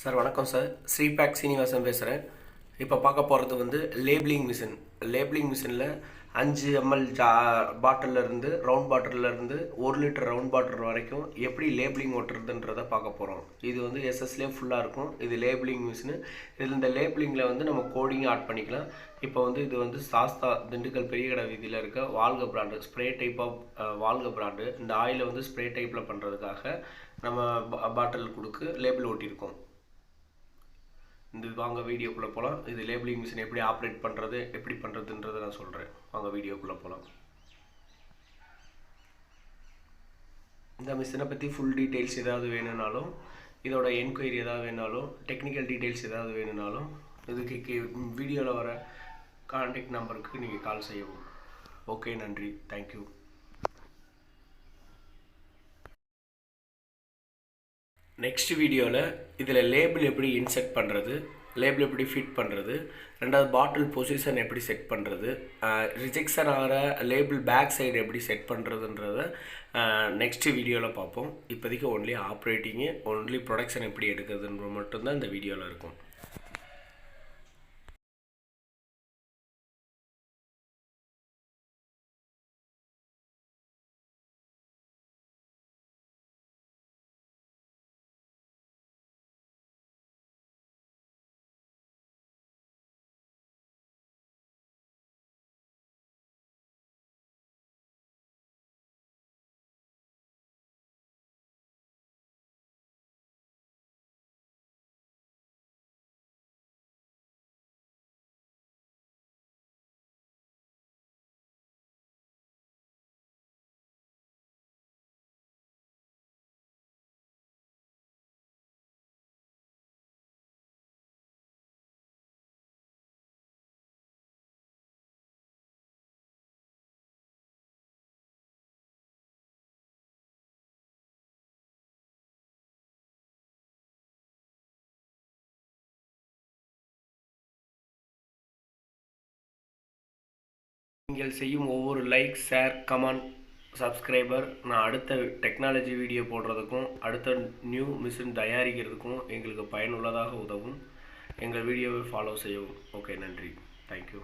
Sir வணக்கம் sir. ஸ்ரீபேக் Srinivasan பேசுகிறேன் இப்போ பார்க்க போகிறது வந்து லேபிளிங் மிஷின். லேபிளிங் மிஷினில் அஞ்சு எம்எல் ஜா பாட்டிலேருந்து ரவுண்ட் பாட்டிலேருந்து ஒரு லிட்டர் ரவுண்ட் பாட்டில் வரைக்கும் எப்படி லேபிளிங் ஓட்டுறதுன்றத பார்க்க போகிறோம் இது வந்து எஸ்எஸ்லேயே ஃபுல்லாக இருக்கும். இது லேபிளிங் மிஷினு. இதில் இந்த லேபிளிங்கில் வந்து நம்ம கோடிங் ஆட் பண்ணிக்கலாம். இப்போ வந்து இது வந்து சாஸ்தா திண்டுக்கல் பெரிய கடை வீதியில் இருக்க வால்க பிராண்டு ஸ்ப்ரே டைப் ஆஃப் வால்க பிராண்டு இந்த ஆயிலை வந்து ஸ்ப்ரே டைப்பில் பண்ணுறதுக்காக நம்ம பாட்டில் கொடுக்கு லேபிள் ஓட்டியிருக்கோம். இந்த வாங்க வீடியோக்குள்ளே போகலாம் இது லேபிளிங் மிஷின் எப்படி ஆப்ரேட் பண்ணுறது எப்படி பண்ணுறதுன்றதை நான் சொல்கிறேன் வாங்க வீடியோக்குள்ளே போகலாம் இந்த மிஷினை பற்றி ஃபுல் டீட்டெயில்ஸ் ஏதாவது வேணும்னாலும் இதோட என்கொயரி ஏதாவது வேணாலும் டெக்னிக்கல் டீட்டெயில்ஸ் ஏதாவது வேணும்னாலும் இதுக்கு வீடியோவில் வர கான்டாக்ட் நம்பருக்கு நீங்கள் கால் செய்யவும். ஓகே நன்றி. தேங்க்யூ நெக்ஸ்ட் வீடியோவில் இதில் லேபிள் எப்படி இன்செர்ட் பண்ணுறது லேபிள் எப்படி ஃபிட் பண்ணுறது ரெண்டாவது பாட்டில் பொசிஷன் எப்படி செட் பண்ணுறது ரிஜெக்ஷன் ஆகிற லேபிள் பேக் சைடு எப்படி செட் பண்ணுறதுன்றத நெக்ஸ்ட் வீடியோவில் பார்ப்போம். இப்போதைக்கு ஒன்லி ஆப்ரேட்டிங்கு ஒன்லி ப்ரொடக்ஷன் எப்படி எடுக்கிறதுன்ற மட்டும்தான் இந்த வீடியோவில் இருக்கும். நீங்கள் செய்யும் ஒவ்வொரு லைக் ஷேர் கமெண்ட் சப்ஸ்கிரைபர் நான் அடுத்த டெக்னாலஜி வீடியோ போடுறதுக்கும் அடுத்த நியூ மிஷின் தயாரிக்கிறதுக்கும் எங்களுக்கு பயனுள்ளதாக உதவும். எங்கள் வீடியோவை ஃபாலோ செய்யவும். ஓகே நன்றி. தேங்க்யூ